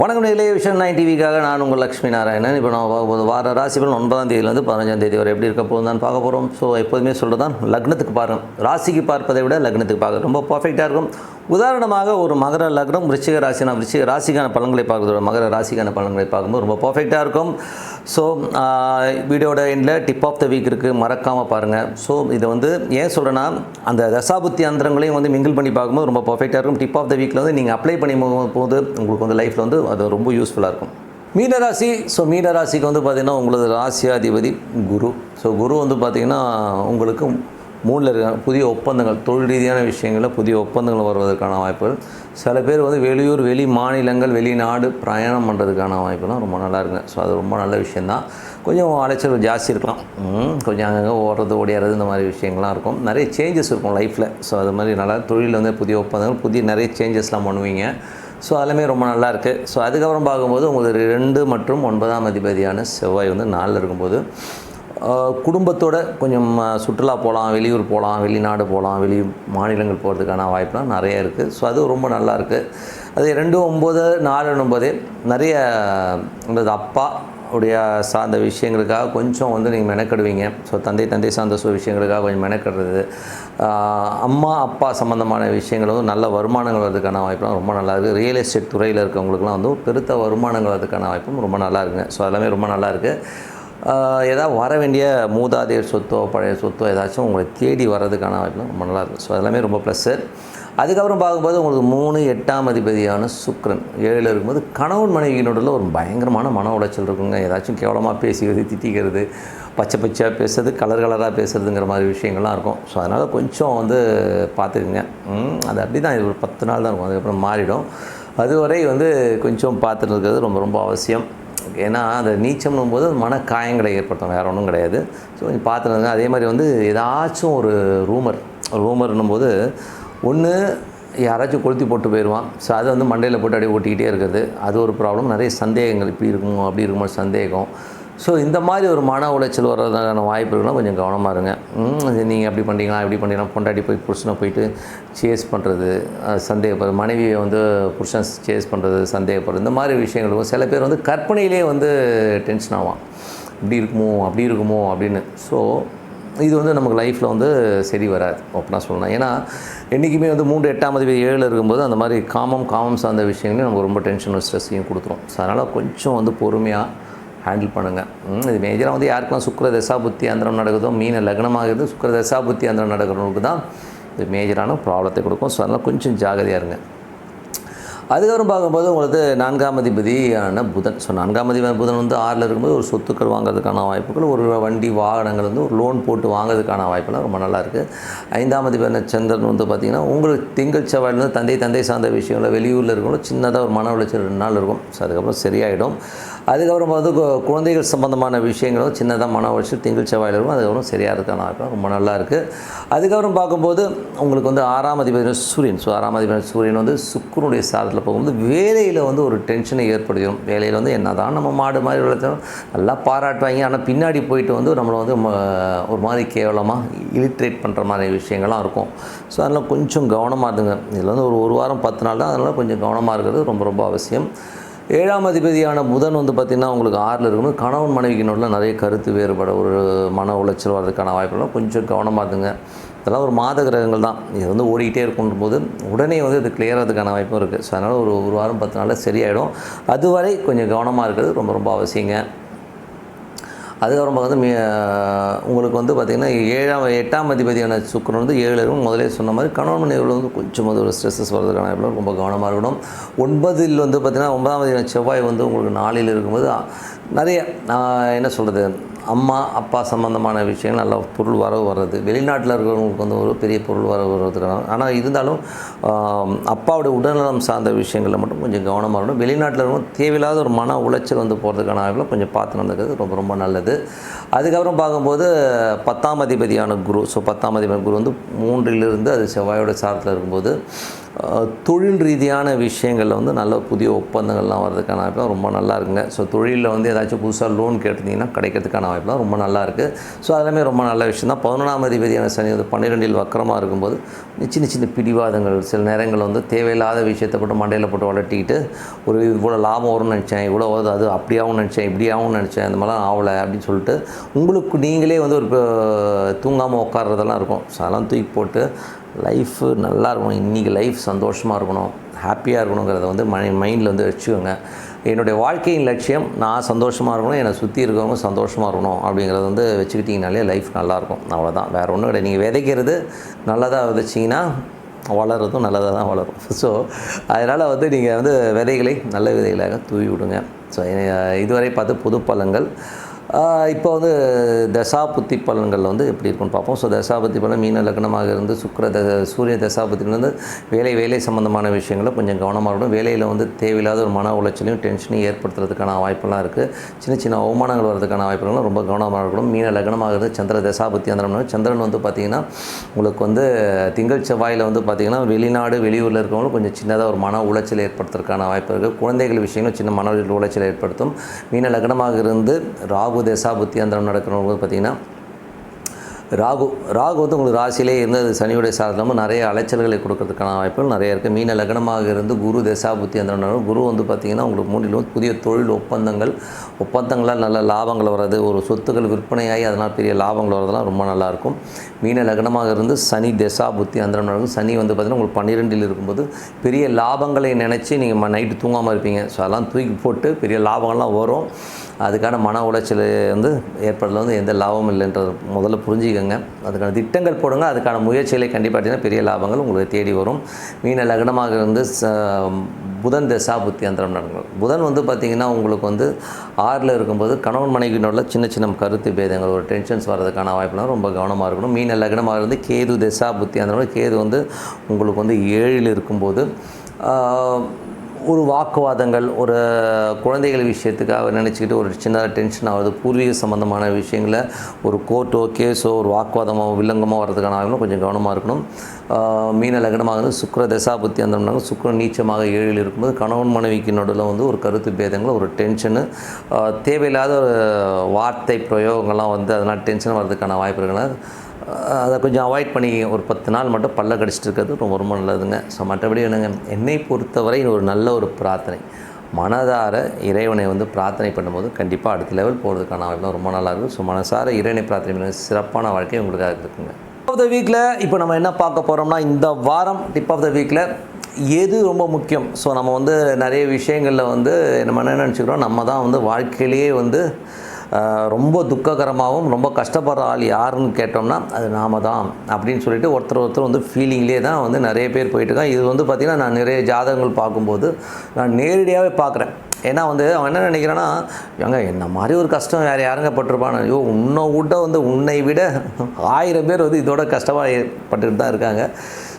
வணக்கம் நிலைய vision nine டிவிக்காக நான் உங்கள் லக்ஷ்மி நாராயணன். இப்போ நான் பார்க்க போது வார ராசி பலன் ஒன்பதாம் தேதியிலேருந்து பதினஞ்சாம் தேதி வரை எப்படி இருக்க போதும் தான் பார்க்க போகிறோம் ஸோ எப்போதுமே சொல்கிறது தான் லக்னத்துக்கு பாருங்கள் ராசிக்கு பார்ப்பதை விட லக்னத்துக்கு பார்க்க ரொம்ப பர்ஃபெக்டாக இருக்கும். உதாரணமாக ஒரு மகர லக்னம் விருச்சிக ராசினா விருச்சிக ராசிக்கான பலன்களை பார்க்குறதோட மகர ராசிக்கான பலன்களை பார்க்கும்போது ரொம்ப பர்ஃபெக்டாக இருக்கும். ஸோ வீடியோட எண்டில் டிப் ஆஃப் த வீக் இருக்குது மறக்காமல் பாருங்கள் ஸோ இதை வந்து ஏன் சொல்கிறேன்னா அந்த தசாபுத்தி அந்தரங்களையும் வந்து மிங்கிள் பண்ணி பார்க்கும்போது ரொம்ப பர்ஃபெக்டாக இருக்கும். டிப் ஆஃப் த வீக்கில் வந்து நீங்கள் அப்ளை பண்ணி போது உங்களுக்கு வந்து லைஃப்பில் வந்து அது ரொம்ப யூஸ்ஃபுல்லாக இருக்கும். மீனராசி ஸோ மீனராசிக்கு வந்து பார்த்திங்கன்னா உங்களது ராசியாதிபதி குரு. ஸோ குரு வந்து பார்த்திங்கன்னா உங்களுக்கு மூணில் இருக்க புதிய ஒப்பந்தங்கள் தொழில் ரீதியான விஷயங்களில் புதிய ஒப்பந்தங்கள் வருவதற்கான வாய்ப்புகள். சில பேர் வந்து வெளியூர் வெளி மாநிலங்கள் வெளிநாடு பிரயாணம் பண்ணுறதுக்கான வாய்ப்புலாம் ரொம்ப நல்லா இருக்குங்க. ஸோ அது ரொம்ப நல்ல விஷயந்தான். கொஞ்சம் அலைச்சல் ஜாஸ்தி இருக்கலாம். கொஞ்சம் அங்கங்கே ஓடுறது ஓடியாறது இந்த மாதிரி விஷயங்கள்லாம் இருக்கும். நிறைய சேஞ்சஸ் இருக்கும் லைஃப்பில் ஸோ அது மாதிரி நல்லா தொழிலில் வந்து புதிய ஒப்பந்தங்கள் புதிய நிறைய சேஞ்சஸ்லாம் பண்ணுவீங்க. ஸோ அதுலேயுமே ரொம்ப நல்லா இருக்குது ஸோ அதுக்கப்புறம் பார்க்கும்போது உங்களுக்கு ரெண்டு மற்றும் ஒன்பதாம் அதிபதியான செவ்வாய் வந்து நாளில் இருக்கும்போது குடும்பத்தோட கொஞ்சம் சுற்றுலா போகலாம் வெளியூர் போகலாம் வெளிநாடு போகலாம் வெளி மாநிலங்கள் போகிறதுக்கான வாய்ப்புலாம் நிறைய இருக்குது ஸோ அது ரொம்ப நல்லா இருக்குது அது ரெண்டு ஒம்பது நாலு ஒன்பது நிறைய உங்களது அப்பா உடைய சார்ந்த விஷயங்களுக்காக கொஞ்சம் வந்து நீங்கள் மெனக்கெடுவீங்க. ஸோ தந்தை தந்தை சார்ந்த விஷயங்களுக்காக கொஞ்சம் மெனக்கெடுறது. அம்மா அப்பா சம்மந்தமான விஷயங்கள் வந்து நல்ல வருமானங்கள் வரதுக்கான வாய்ப்புலாம் ரொம்ப நல்லா இருக்குது ரியல் எஸ்டேட் துறையில் இருக்கவங்களுக்குலாம் வந்து பெருத்த வருமானங்கள் வரதுக்கான வாய்ப்பும் ரொம்ப நல்லா இருக்குங்க. ஸோ எல்லாமே ரொம்ப நல்லா இருக்குது ஏதாவது வர வேண்டிய மூதாதையர் சொத்தோ பழைய சொத்தோ ஏதாச்சும் உங்களை தேடி வர்றதுக்கான வாய்ப்பு ரொம்ப நல்லாயிருக்கும் ஸோ அதெல்லாமே ரொம்ப ப்ளஸ்ஸு அதுக்கப்புறம் பார்க்கும்போது உங்களுக்கு மூணு எட்டாம் அதிபதியான சுக்ரன் ஏழில் இருக்கும்போது கணவன் மனைவியினுடல ஒரு பயங்கரமான மன உளைச்சல் இருக்குங்க. ஏதாச்சும் கேவலமாக பேசிக்கிறது திட்டிக்கிறது பச்சை பச்சையாக பேசுறது கலர் கலராக பேசுறதுங்கிற மாதிரி விஷயங்கள்லாம் இருக்கும். ஸோ அதனால் கொஞ்சம் வந்து பார்த்துக்குங்க. அது அப்படி தான் இது ஒரு பத்து நாள் தான் இருக்கும். அதுக்கப்புறம் மாறிடும். அதுவரை வந்து கொஞ்சம் பார்த்துட்டு இருக்கிறது ரொம்ப ரொம்ப அவசியம். ஏன்னா அந்த நீச்சம்னும் போது அது மன காயங்களை ஏற்படுத்தும் வேறு ஒன்றும் கிடையாது. ஸோ கொஞ்சம் பார்த்துருங்க அதே மாதிரி வந்து ஏதாச்சும் ஒரு ரூமர் ரூமர்னும் போது ஒன்று யாராச்சும் கொளுத்தி போட்டு போயிடுவான். ஸோ அதை வந்து மண்டையில் போட்டு அப்படியே ஓட்டிக்கிட்டே இருக்குது அது ஒரு ப்ராப்ளம் நிறைய சந்தேகங்கள் இப்படி இருக்குமோ அப்படி இருக்குமோ சந்தேகம். ஸோ இந்த மாதிரி ஒரு மன உளைச்சல் வர்றதுக்கான வாய்ப்புகள்லாம் கொஞ்சம் கவனமாக இருங்க. நீங்கள் அப்படி பண்ணுறீங்களா இப்படி பண்ணுறீங்களா பொண்டாட்டி போய் புருஷனை போயிட்டு சேஸ் பண்ணுறது சந்தேகப்படுறது மனைவியை வந்து புருஷன் சேஸ் பண்ணுறது சந்தேகப்படுறது இந்த மாதிரி விஷயங்களுக்கும் சில பேர் வந்து கற்பனையிலே வந்து டென்ஷன் ஆவான். இப்படி இருக்குமோ அப்படி இருக்குமோ அப்படின்னு. ஸோ இது வந்து நமக்கு லைஃப்பில் வந்து சரி வராது. ஓப்பனாக சொல்லணும் ஏன்னா என்றைக்குமே வந்து மூன்று எட்டாம் தேதி ஏழில் இருக்கும்போது அந்த மாதிரி காமம் காமம் சார்ந்த விஷயங்களையும் நமக்கு ரொம்ப டென்ஷனும் ஸ்ட்ரெஸ்ஸையும் கொடுத்துரும். ஸோ அதனால் கொஞ்சம் வந்து பொறுமையாக ஹேண்டில் பண்ணுங்கள் இது மேஜராக வந்து யாருக்கெல்லாம் சுக்கர தசாபுத்தி அந்தரம் நடக்குதோ மீன லக்னமாகிறது சுக்கர தசாபுத்தி அந்தரம் நடக்கிறவங்களுக்கு தான் இது மேஜரான ப்ராப்ளத்தை கொடுக்கும். ஸோ அதனால் கொஞ்சம் ஜாகிரதையாக இருங்க. அதுக்கப்புறம் பார்க்கும்போது உங்களுக்கு நான்காம் அதிபதியான புதன். ஸோ நான்காம் அதிபதி புதன் வந்து ஆறில் இருக்கும்போது ஒரு சொத்துக்கள் வாங்குறதுக்கான வாய்ப்புகள் ஒரு வண்டி வாகனங்கள் வந்து ஒரு லோன் போட்டு வாங்குறதுக்கான வாய்ப்புலாம் ரொம்ப நல்லா இருக்குது ஐந்தாம் அதிபதியான சந்திரன் வந்து பார்த்திங்கன்னா உங்களுக்கு திங்கள் செவ்வாயிலேருந்து தந்தை தந்தை சார்ந்த விஷயங்கள வெளியூரில் இருக்கணும் சின்னதாக ஒரு மன உளைச்சல் ரெண்டு நாள் இருக்கும். ஸோ அதுக்கப்புறம் சரியாயிடும். அதுக்கப்புறம் வந்து கு- குழந்தைகள் சம்பந்தமான விஷயங்களும் சின்னதாக மன உளைச்சல் திங்கள் செவ்வாயில் இருக்கும். அதுக்கப்புறம் சரியாகிறதுக்கான வாய்ப்பு ரொம்ப நல்லாயிருக்கு அதுக்கப்புறம் பார்க்கும்போது உங்களுக்கு வந்து ஆறாம் அதிபதி சூரியன். ஸோ ஆறாம் அதிபதி சூரியன் வந்து சுக்கரனுடைய சாரத்தில் போகும்போது வேலையில் வந்து ஒரு டென்ஷனை ஏற்படுத்திடும். வேலையில் வந்து என்னதான் நம்ம மாடு மாதிரி வளர்த்தாலும் நல்லா பாராட்டுவாங்க. ஆனால் பின்னாடி போயிட்டு வந்து நம்மளை வந்து ஒரு மாதிரி கேவலமாக இலிட்ரேட் பண்ணுற மாதிரி விஷயங்கள்லாம் இருக்கும். ஸோ அதனால் கொஞ்சம் கவனமாக இருந்துங்க. இதில் வந்து ஒரு ஒரு வாரம் பத்து நாள் தான் அதனால் கொஞ்சம் கவனமாக இருக்கிறது ரொம்ப ரொம்ப அவசியம். ஏழாம் அதிபதியான புதன் வந்து பார்த்திங்கன்னா உங்களுக்கு ஆறில் இருக்கணும் கணவன் மனைவிக்கு நடுவில் நிறைய கருத்து வேறுபட ஒரு மன உளைச்சல் வர்றதுக்கான வாய்ப்புலாம் கொஞ்சம் கவனமாக இருந்துங்க. இதெல்லாம் ஒரு மாத கிரகங்கள் தான். இது வந்து ஓடிக்கிட்டே இருக்கும் போது உடனே வந்து இது clear ஆகிறதுக்கான வாய்ப்பும் இருக்குது ஸோ அதனால் ஒரு ஒரு வாரம் பத்து நாளில் சரியாயிடும். அதுவரை கொஞ்சம் கவனமாக இருக்கிறது ரொம்ப ரொம்ப அவசியங்க. அதுக்கப்புறம் வந்து உங்களுக்கு வந்து பார்த்திங்கன்னா ஏழாம் எட்டாம் அதிபதியான சுக்கரன் வந்து ஏழு இருக்கும். முதலே சொன்ன மாதிரி கணவன் மனைவியில் வந்து கொஞ்சம் ஒரு ஸ்ட்ரெஸ்ஸஸ் வர்றதுக்கான வாய்ப்பு ரொம்ப கவனமாக இருக்கணும். ஒன்பதில் வந்து பார்த்திங்கன்னா ஒன்பதாம் அதிபதியான செவ்வாய் வந்து உங்களுக்கு நாளில் இருக்கும்போது நிறைய என்ன சொல்கிறது அம்மா அப்பா சம்மந்தமான விஷயங்கள் நல்ல பொருள் வரவு வர்றது. வெளிநாட்டில் இருக்கிறவங்களுக்கு வந்து ஒரு பெரிய பொருள் வரவு வர்றதுக்கான ஆனால் இருந்தாலும் அப்பாவுடைய உடல்நலம் சார்ந்த விஷயங்களில் மட்டும் கொஞ்சம் கவனமாக இருக்கணும். வெளிநாட்டில் இருக்கணும் தேவையில்லாத ஒரு மன உளைச்சல் வந்து போகிறதுக்கான வாய்ப்பில் கொஞ்சம் பார்த்து நடந்துக்கிறது ரொம்ப ரொம்ப நல்லது. அதுக்கப்புறம் பார்க்கும்போது பத்தாம் அதிபதியான குரு. ஸோ பத்தாம் அதிபதி குரு வந்து மூன்றிலிருந்து அது செவ்வாயோட சாரத்தில் இருக்கும்போது தொழில் ரீதியான விஷயங்களில் வந்து நல்ல புதிய ஒப்பந்தங்கள்லாம் வர்றதுக்கான வாய்ப்புலாம் ரொம்ப நல்லா இருக்குங்க. ஸோ தொழிலில் வந்து ஏதாச்சும் புதுசாக லோன் கேட்டிருந்தீங்கன்னா கிடைக்கிறதுக்கான வாய்ப்புலாம் ரொம்ப நல்லா இருக்குது ஸோ அதெல்லாமே ரொம்ப நல்ல விஷயம் தான். பதினொன்றாம் அதிபதியான சனி வந்து பன்னிரெண்டில் வக்கரமாக இருக்கும்போது சின்ன சின்ன பிடிவாதங்கள் சில நேரங்கள் வந்து தேவையில்லாத விஷயத்தை போட்டு மண்டையில் போட்டு வளட்டிக்கிட்டு ஒரு இவ்வளோ லாபம் வரும்னு நினச்சேன் இவ்வளோ வருது அது அப்படியாகவும் நினச்சேன் இப்படியாகவும் நினச்சேன் இந்த மாதிரிலாம் ஆகலை அப்படின்னு சொல்லிட்டு உங்களுக்கு நீங்களே வந்து ஒரு தூங்காமல் உட்கார்றதெல்லாம் இருக்கும். ஸோ அதெல்லாம் தூக்கி போட்டு லைஃபு நல்லா இருக்கணும். இன்றைக்கி லைஃப் சந்தோஷமாக இருக்கணும். ஹாப்பியாக இருக்கணுங்கிறத வந்து மை மைண்டில் வந்து வச்சுக்கோங்க. என்னுடைய வாழ்க்கையின் லட்சியம் நான் சந்தோஷமாக இருக்கணும் என்னை சுற்றி இருக்கிறவங்க சந்தோஷமாக இருக்கணும் அப்படிங்கிறத வந்து வச்சுக்கிட்டிங்கனாலே லைஃப் நல்லாயிருக்கும் அவ்வளோதான் வேறு ஒன்றும் கிடையாது. நீங்கள் விதைக்கிறது நல்லதாக விதைச்சிங்கன்னா வளர்றதும் நல்லதாக தான் வளரும். ஸோ அதனால் வந்து நீங்கள் வந்து விதைகளை நல்ல விதைகளாக தூவி விடுங்க. ஸோ இதுவரை பார்த்து புது பழங்கள் இப்போ வந்து தசாபுத்தி பலன்கள் வந்து எப்படி இருக்குன்னு பார்ப்போம். ஸோ தசாபுத்தி பலன் மீன லக்னமாக இருந்து சுக்கிர த சூரிய தசாபுத்திலேருந்து வேலை வேலை சம்மந்தமான விஷயங்களை கொஞ்சம் கவனமாக இருக்கணும். வேலையில் வந்து தேவையில்லாத ஒரு மன உளைச்சலையும் டென்ஷனையும் ஏற்படுத்துறதுக்கான வாய்ப்பெல்லாம் இருக்குது சின்ன சின்ன அவமானங்கள் வரதுக்கான வாய்ப்புகளும் ரொம்ப கவனமாக இருக்கணும். மீன லக்னமாக இருந்து சந்திர தசாபுத்தி அந்த சந்திரன் வந்து பார்த்திங்கன்னா உங்களுக்கு வந்து திங்கள் செவ்வாயில் வந்து பார்த்திங்கன்னா வெளிநாடு வெளியூரில் இருக்கவங்களும் கொஞ்சம் சின்னதாக ஒரு மன உளைச்சல் ஏற்படுத்துறதுக்கான வாய்ப்பு இருக்குது குழந்தைகள் விஷயங்களும் சின்ன மன உளைச்சல் ஏற்படுத்தும். மீன லக்னமாக இருந்து ராகு தசா புத்தி அந்த நடக்கிறவங்க பார்த்திங்கன்னா ராகு ராகு வந்து உங்களுக்கு ராசியிலே இருந்து அது சனியுடைய சாதனமும் நிறைய அலைச்சல்களை கொடுக்கறதுக்கான வாய்ப்புகள் நிறைய இருக்குது மீன லக்னமாக இருந்து குரு தசா புத்தி அந்த குரு வந்து பார்த்திங்கன்னா உங்களுக்கு மூணிலும் புதிய தொழில் ஒப்பந்தங்கள் ஒப்பந்தங்களால் நல்ல லாபங்கள் வர்றது ஒரு சொத்துக்கள் விற்பனையாகி அதனால் பெரிய லாபங்கள் வரதெல்லாம் ரொம்ப நல்லாயிருக்கும் மீன லக்னமாக இருந்து சனி தசா புத்தி அந்த நடக்கும். சனி வந்து பார்த்திங்கன்னா உங்களுக்கு பன்னிரெண்டில் இருக்கும்போது பெரிய லாபங்களை நினச்சி நீங்கள் நைட்டு தூங்காமல் இருப்பீங்க. ஸோ அதெல்லாம் தூக்கி போட்டு பெரிய லாபங்கள்லாம் வரும். அதுக்கான மன உளைச்சல் வந்து ஏற்படுறதுல வந்து எந்த லாபமும் இல்லைன்றது முதல்ல புரிஞ்சுக்கோங்க. அதுக்கான திட்டங்கள் போடுங்க. அதுக்கான முயற்சிகளை கண்டிப்பாக பெரிய லாபங்கள் உங்களுக்கு தேடி வரும். மீன லக்னமாக இருந்து ச புதன் தசா புத்தி அந்தரம் நடக்கும் புதன் வந்து பார்த்திங்கன்னா உங்களுக்கு வந்து ஆறில் இருக்கும்போது கணவன் மனைவியினோட சின்ன சின்ன கருத்து பேதங்கள் ஒரு டென்ஷன்ஸ் வர்றதுக்கான வாய்ப்புலாம் ரொம்ப கவனமாக இருக்கணும். மீன லக்னமாக இருந்து கேது தசா புத்தி அந்த கேது வந்து உங்களுக்கு வந்து ஏழில் இருக்கும்போது ஒரு வாக்குவாதங்கள் ஒரு குழந்தைகள் விஷயத்துக்காக நினச்சிக்கிட்டு ஒரு சின்ன டென்ஷன் ஆகுது. பூர்வீக சம்மந்தமான விஷயங்களை ஒரு கோர்ட்டோ கேஸோ ஒரு வாக்குவாதமோ வில்லங்கமோ வர்றதுக்கான ஆகணும் கொஞ்சம் கவனமாக இருக்கணும். மீன லக்னமாக வந்து சுக்கிர தசாபுத்தி அந்த சுக்கர நீச்சமாக ஏழில் இருக்கும்போது கணவன் மனைவிக்கு நடுவில் வந்து ஒரு கருத்து பேதங்கள் ஒரு டென்ஷனு தேவையில்லாத ஒரு வார்த்தை பிரயோகங்கள்லாம் வந்து அதனால் டென்ஷன் வர்றதுக்கான வாய்ப்பு இருக்குன்னா அதை கொஞ்சம் அவாய்ட் பண்ணி ஒரு பத்து நாள் மட்டும் பல்ல கடிச்சிட்டு இருக்கிறது ரொம்ப ரொம்ப நல்லதுங்க. ஸோ மற்றபடி என்னங்க என்னை பொறுத்தவரை ஒரு நல்ல ஒரு பிரார்த்தனை. மனதார இறைவனை வந்து பிரார்த்தனை பண்ணும்போது கண்டிப்பாக அடுத்த லெவல் போகிறதுக்கான வாய்ப்பு ரொம்ப நல்லா இருக்கும். ஸோ மனசார இறைவனை பிரார்த்தனை பண்ண சிறப்பான வாழ்க்கை உங்களுக்காக இருக்குங்க. டிப் ஆஃப் த வீக்கில் இப்போ நம்ம என்ன பார்க்க போகிறோம்னா இந்த வாரம் டிப் ஆஃப் த வீக்கில் எது ரொம்ப முக்கியம்? ஸோ நம்ம வந்து நிறைய விஷயங்களில் வந்து நம்ம என்ன நினச்சிக்கிறோம்? நம்ம தான் வந்து வாழ்க்கையிலேயே வந்து ரொம்ப துக்ககரமாகவும் ரொம்ப கஷ்டப்படுற ஆள் யாருன்னு கேட்டோம்னா அது நாம தான் அப்படின்னு சொல்லிட்டு ஒருத்தர் ஒருத்தர் வந்து ஃபீலிங்லேயே தான் வந்து நிறைய பேர் போயிட்டுருக்கான் இது வந்து பார்த்திங்கன்னா நான் நிறைய ஜாதகங்கள் பார்க்கும்போது நான் நேரடியாகவே பார்க்குறேன். ஏன்னா வந்து அவன் என்ன நினைக்கிறான்னா எங்க என்ன மாதிரி ஒரு கஷ்டம் வேறு யாருங்க பட்டிருப்பான் ஐயோ உன்னை விட வந்து உன்னை விட ஆயிரம் பேர் வந்து இதோட கஷ்டமாக பட்டுட்டு தான் இருக்காங்க.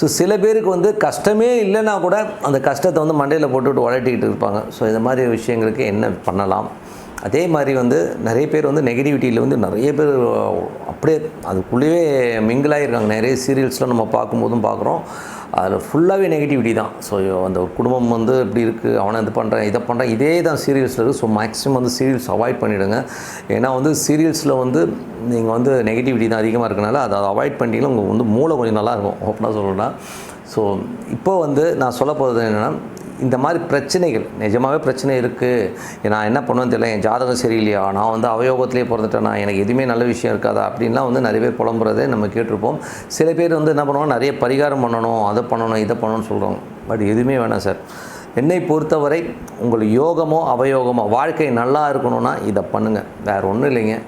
ஸோ சில பேருக்கு வந்து கஷ்டமே இல்லைன்னா கூட அந்த கஷ்டத்தை வந்து மண்டையில் போட்டுவிட்டு வளட்டிக்கிட்டு இருப்பாங்க. ஸோ இந்த மாதிரி விஷயங்களுக்கு என்ன பண்ணலாம்? அதே மாதிரி வந்து நிறைய பேர் வந்து நெகட்டிவிட்டியில் வந்து நிறைய பேர் அப்படியே அதுக்குள்ளேயே மிங்கிளாகிருக்காங்க நிறைய சீரியல்ஸ்லாம் நம்ம பார்க்கும்போதும் பார்க்குறோம். அதில் ஃபுல்லாகவே நெகட்டிவிட்டி தான். ஸோ அந்த குடும்பம் வந்து இப்படி இருக்குது அவனை இது பண்ணுறேன் இதை பண்ணுறேன் இதே தான் சீரியல்ஸில் இருக்குது ஸோ மேக்ஸிமம் வந்து சீரியல்ஸ் அவாய்ட் பண்ணிவிடுங்க ஏன்னா வந்து சீரியல்ஸில் வந்து நீங்கள் வந்து நெகட்டிவிட்டி தான் அதிகமாக இருக்கனால அதை அவாய்ட் பண்ணிட்டீங்கன்னா உங்களுக்கு வந்து மூளை கொஞ்சம் நல்லாயிருக்கும் ஓப்பனாக சொல்லணும்னா. ஸோ இப்போ வந்து நான் சொல்ல போகிறது என்னென்னா இந்த மாதிரி பிரச்சனைகள் நிஜமாகவே பிரச்சனை இருக்குது நான் என்ன பண்ணுவேன்னு தெரியல என் ஜாதகம் சரியில்லையா? நான் வந்து அவயோகத்திலே பிறந்துட்டேனா? எனக்கு எதுவுமே நல்ல விஷயம் இருக்காதா? அப்படின்லாம் வந்து நிறைய பேர் புலம்புறதே நம்ம கேட்டிருப்போம். சில பேர் வந்து என்ன பண்ணுவாங்க நிறைய பரிகாரம் பண்ணணும் அதை பண்ணணும் இதை பண்ணணும்னு சொல்கிறோம் பட் எதுவுமே வேணாம் சார். என்னை பொறுத்தவரை உங்கள் யோகமோ அவயோகமோ வாழ்க்கை நல்லா இருக்கணும்னா இதை பண்ணுங்கள் வேறு ஒன்றும் இல்லைங்க.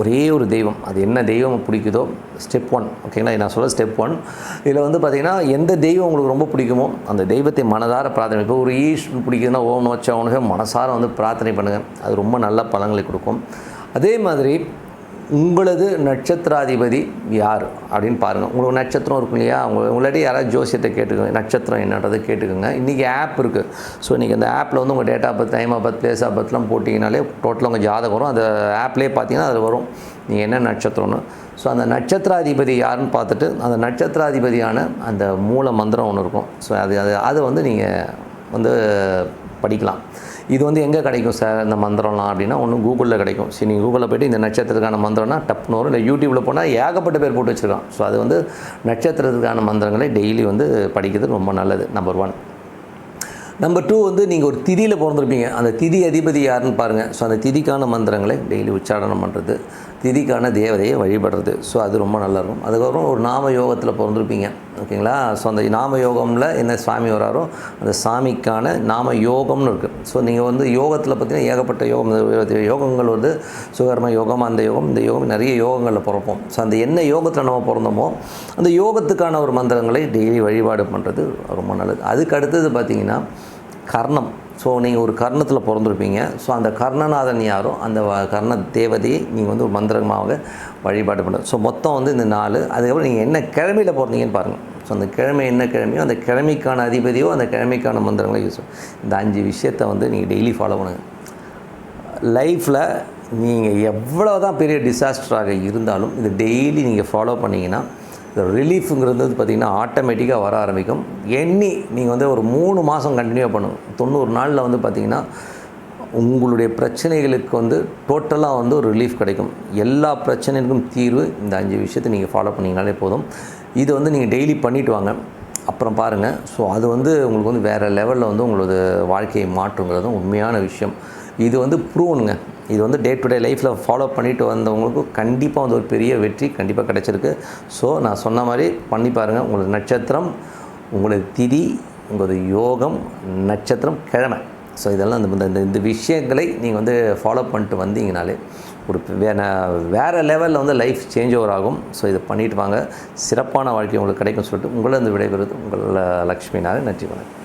ஒரே ஒரு தெய்வம். அது என்ன தெய்வம் பிடிக்குதோ ஸ்டெப் ஒன் ஓகேங்களா நான் சொல்ல ஸ்டெப் ஒன் இதில் வந்து பார்த்தீங்கன்னா எந்த தெய்வம் உங்களுக்கு ரொம்ப பிடிக்குமோ அந்த தெய்வத்தை மனதார பிரார்த்தனை இப்போ ஒரு ஈஷ் பிடிக்குதுன்னா ஓம் நோச்சவனுக்கு மனசார வந்து பிரார்த்தனை பண்ணுங்கள் அது ரொம்ப நல்ல பலங்களை கொடுக்கும். அதே மாதிரி உங்களது நட்சத்திராதிபதி யார் அப்படின்னு பாருங்கள் உங்களுக்கு நட்சத்திரம் இருக்கும் இல்லையா? அவங்க உங்களாடி யாராவது ஜோசியத்தை கேட்டுக்கோங்க. நட்சத்திரம் என்னன்றதை கேட்டுக்கோங்க. இன்றைக்கி ஆப் இருக்குது ஸோ இன்றைக்கி அந்த ஆப்பில் வந்து உங்கள் data of birth time of birth place of பர்த்லாம் போட்டிங்கனாலே டோட்டலாக உங்கள் ஜாதகம் வரும். அந்த ஆப்லேயே பார்த்தீங்கன்னா அது வரும். நீங்கள் என்ன நட்சத்திரம்னு. ஸோ அந்த நட்சத்திராதிபதி யாருன்னு பார்த்துட்டு அந்த நட்சத்திராதிபதியான அந்த மூல மந்திரம் ஒன்று இருக்கும். ஸோ அது அது அதை வந்து நீங்கள் வந்து படிக்கலாம். இது வந்து எங்கே கிடைக்கும் சார் இந்த மந்திரம்லாம் அப்படின்னா ஒன்று கூகுளில் கிடைக்கும். சரி நீங்கள் கூகுளில் போய்ட்டு இந்த நட்சத்திரத்துக்கான மந்திரம்னா டப்னு வரும் இல்லை யூடியூப்பில் போனால் ஏகப்பட்ட பேர் போட்டு வச்சுருக்கான் ஸோ அது வந்து நட்சத்திரத்துக்கான மந்திரங்களை டெய்லி வந்து படிக்கிறது ரொம்ப நல்லது நம்பர் ஒன் நம்பர் டூ வந்து நீங்கள் ஒரு திதியில் பிறந்திருப்பீங்க. அந்த திதி அதிபதி யாருன்னு பாருங்கள் ஸோ அந்த திதிக்கான மந்திரங்களை டெய்லி உச்சாரணம் பண்ணுறது திதிக்கான தேவதையை வழிபடுறது. ஸோ அது ரொம்ப நல்லாயிருக்கும் அதுக்கப்புறம் ஒரு நாம யோகத்தில் பிறந்திருப்பீங்க. ஓகேங்களா ஸோ அந்த நாம யோகமில் என்ன சாமி வராரோ அந்த சாமிக்கான நாம யோகம்னு இருக்குது ஸோ நீங்கள் வந்து யோகத்தில் பார்த்தீங்கன்னா ஏகப்பட்ட யோகம் யோகங்கள் வந்து சுகர்ம யோகம் அந்த யோகம் இந்த யோகம் நிறைய யோகங்களில் பிறப்போம். ஸோ அந்த என்ன யோகத்தில் நம்ம பிறந்தோமோ அந்த யோகத்துக்கான ஒரு மந்திரங்களை டெய்லி வழிபாடு பண்ணுறது ரொம்ப நல்லது. அதுக்கு அடுத்தது பார்த்தீங்கன்னா கர்ணம். ஸோ நீங்கள் ஒரு கர்ணத்தில் பிறந்திருப்பீங்க. ஸோ அந்த கர்ணநாதன் யாரோ அந்த வ- கர்ண தேவதையை நீங்கள் வந்து ஒரு மந்திரமாக வழிபாடு பண்ணுறது ஸோ மொத்தம் வந்து இந்த நாலு. அதுக்கப்புறம் நீங்கள் என்ன கிழமையில் பிறந்தீங்கன்னு பாருங்கள் ஸோ அந்த கிழமை என்ன கிழமையோ அந்த கிழமைக்கான அதிபதியோ அந்த கிழமைக்கான மந்திரங்களோ யூஸ் இந்த அஞ்சு விஷயத்தை வந்து நீங்கள் டெய்லி ஃபாலோ பண்ணுங்கள் லைஃப்பில் நீங்கள் எவ்வளோ தான் பெரிய டிசாஸ்டராக இருந்தாலும் இது டெய்லி நீங்கள் ஃபாலோ பண்ணிங்கன்னா ரிலீஃபுங்கிறது வந்து பார்த்திங்கன்னா ஆட்டோமேட்டிக்காக வர ஆரம்பிக்கும். எண்ணி நீங்கள் வந்து ஒரு மூணு மாதம் கண்டினியூ பண்ணும் தொண்ணூறு நாளில் வந்து பார்த்திங்கன்னா உங்களுடைய பிரச்சனைகளுக்கு வந்து டோட்டலாக வந்து ஒரு ரிலீஃப் கிடைக்கும். எல்லா பிரச்சனைக்கும் தீர்வு இந்த அஞ்சு விஷயத்தை நீங்கள் ஃபாலோ பண்ணிங்கனாலே போதும். இது வந்து நீங்கள் டெய்லி பண்ணிவிட்டு வாங்க. அப்புறம் பாருங்கள் ஸோ அது வந்து உங்களுக்கு வந்து வேறு லெவலில் வந்து உங்களது வாழ்க்கையை மாற்றுங்கிறது உண்மையான விஷயம். இது வந்து ப்ரூவனுங்க இது வந்து டே டு டே லைஃப்பில் ஃபாலோ பண்ணிட்டு வந்தவங்களுக்கு கண்டிப்பாக வந்து ஒரு பெரிய வெற்றி கண்டிப்பாக கிடச்சிருக்கு. ஸோ நான் சொன்ன மாதிரி பண்ணி பாருங்கள் உங்களுக்கு நட்சத்திரம் உங்களது திதி உங்களது யோகம் நட்சத்திரம் கிழமை. ஸோ இதெல்லாம் இந்த இந்த இந்த விஷயங்களை நீங்கள் வந்து ஃபாலோ பண்ணிட்டு வந்தீங்கனாலே ஒரு வே வேறு லெவலில் வந்து லைஃப் சேஞ்ச் ஓவர் ஆகும். ஸோ இதை பண்ணிட்டு வாங்க. சிறப்பான வாழ்க்கை உங்களுக்கு கிடைக்கும் சொல்லிட்டு உங்களை வந்து விடைபெறுவது உங்கள் லக்ஷ்மி நாராயண் நன்றி வணக்கம்.